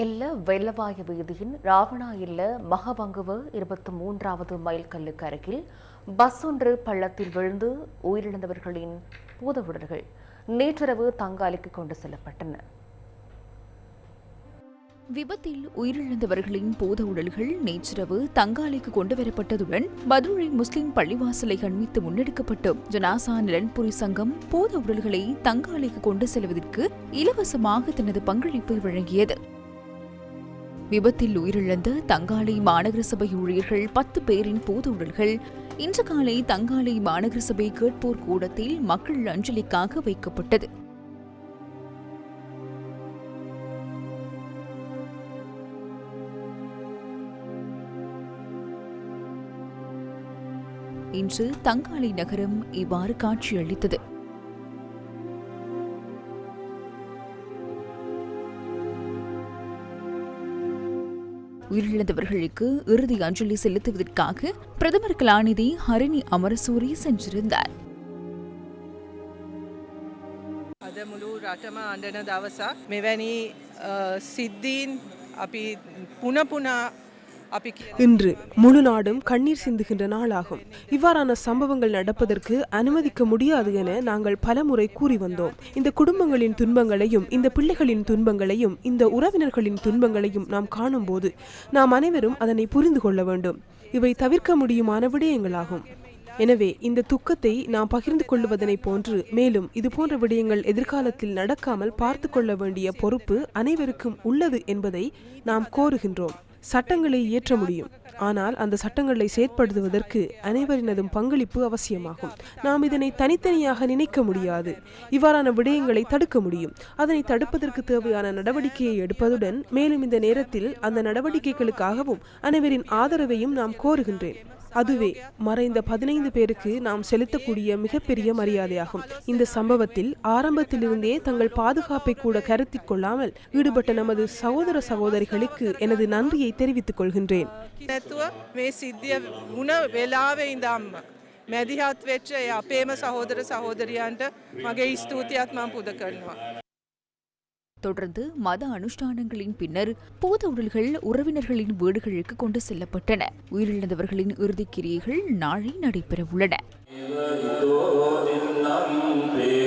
எல்ல வெள்ளவாய வீதியின் ராவணா இல்ல மகவங்குவ இருபத்தி மூன்றாவது மைல் கல்லுக்கு அருகில் பஸ் ஒன்று பள்ளத்தில் விழுந்து உயிரிழந்தவர்களின் பூதவுடல்கள் நேற்றிரவு தங்காலிக்கு கொண்டு செல்லப்பட்டன. விபத்தில் உயிரிழந்தவர்களின் பூத உடல்கள் நேற்றிரவு தங்காலைக்கு கொண்டு வரப்பட்டதுடன் மதுரை முஸ்லிம் பள்ளிவாசலை கண்மித்து முன்னெடுக்கப்பட்டு ஜனாசா நிலன்புரி சங்கம் பூத உடல்களை தங்காலைக்கு கொண்டு செல்வதற்கு இலவசமாக தனது பங்களிப்பை வழங்கியது. விபத்தில் உயிரிழந்த தங்காலை மாநகர சபை ஊழியர்கள் பத்து பேரின் பூத உடல்கள் இன்று காலை தங்காலை மாநகர சபை கேட்போர் கூடத்தில் மக்கள் அஞ்சலிக்காக வைக்கப்பட்டது. இன்று தங்காலை நகரம் இவ்வாறு காட்சியளித்தது. உயிரிழந்தவர்களுக்கு இறுதி அஞ்சலி செலுத்துவதற்காக பிரதமர் கலாநிதி ஹரிணி அமரசூரி சென்றிருந்தார் අද මුළු රටම අඩන දවසක් මෙවැනි අ, සිද්ධීන් අපි පුනපුනා අපි කිය இன்று முழு நாடும் கண்ணீர் சிந்துகின்ற நாளாகும். இவ்வாறான சம்பவங்கள் நடப்பதற்கு அனுமதிக்க முடியாது என நாங்கள் பலமுறை கூறி வந்தோம். இந்த குடும்பங்களின் துன்பங்களையும் இந்த பிள்ளைகளின் துன்பங்களையும் இந்த உறவினர்களின் துன்பங்களையும் நாம் காணும்போது நாம் அனைவரும் அதனை புரிந்து கொள்ள வேண்டும். இவை தவிர்க்க முடியுமான விடயங்களாகும். எனவே இந்த துக்கத்தை நாம் பகிர்ந்து கொள்வதனை போன்று மேலும் இது போன்ற விடயங்கள் எதிர்காலத்தில் நடக்காமல் பார்த்து கொள்ள வேண்டிய பொறுப்பு அனைவருக்கும் உள்ளது என்பதை நாம் கோருகின்றோம். சட்டங்களை இயற்ற முடியும். ஆனால் அந்த சட்டங்களை செயற்படுத்துவதற்கு அனைவரினதும் பங்களிப்பு அவசியமாகும். நாம் இதனை தனித்தனியாக நினைக்க முடியாது. இவ்வாறான விடயங்களை தடுக்க முடியும். அதனை தடுப்பதற்கு தேவையான நடவடிக்கையை எடுப்பதுடன் மேலும் இந்த நேரத்தில் அந்த நடவடிக்கைகளுக்காகவும் அனைவரின் ஆதரவையும் நாம் கோருகின்றேன். அதுவே மறைந்த பதினைந்து பேருக்கு நாம் செலுத்தக்கூடிய மிகப்பெரிய மரியாதையாகும். இந்த சம்பவத்தில் ஆரம்பத்திலிருந்தே தங்கள் பாதுகாப்பை கூட கருத்தில் கொள்ளாமல் ஈடுபட்ட நமது சகோதர சகோதரிகளுக்கு எனது நன்றியை தெரிவித்துக் கொள்கின்றேன். නැතුව මේ සිද්ධිය වුණ වෙලාවෙ ඉඳම්ම මැදිහත් වෙච්ච ඒ අපේම සහෝදර සහෝදරියන්ට මගේ ස්තුතියත් මම පුද කරනවා. தொடர்ந்து மத அனுஷ்டானங்களின் பின்னர் பூத உடல்கள் உறவினர்களின் வீடுகளுக்கு கொண்டு செல்லப்பட்டன உயிரிழந்தவர்களின் இறுதிக் கிரியைகள் நாளை நடைபெறவுள்ளன إن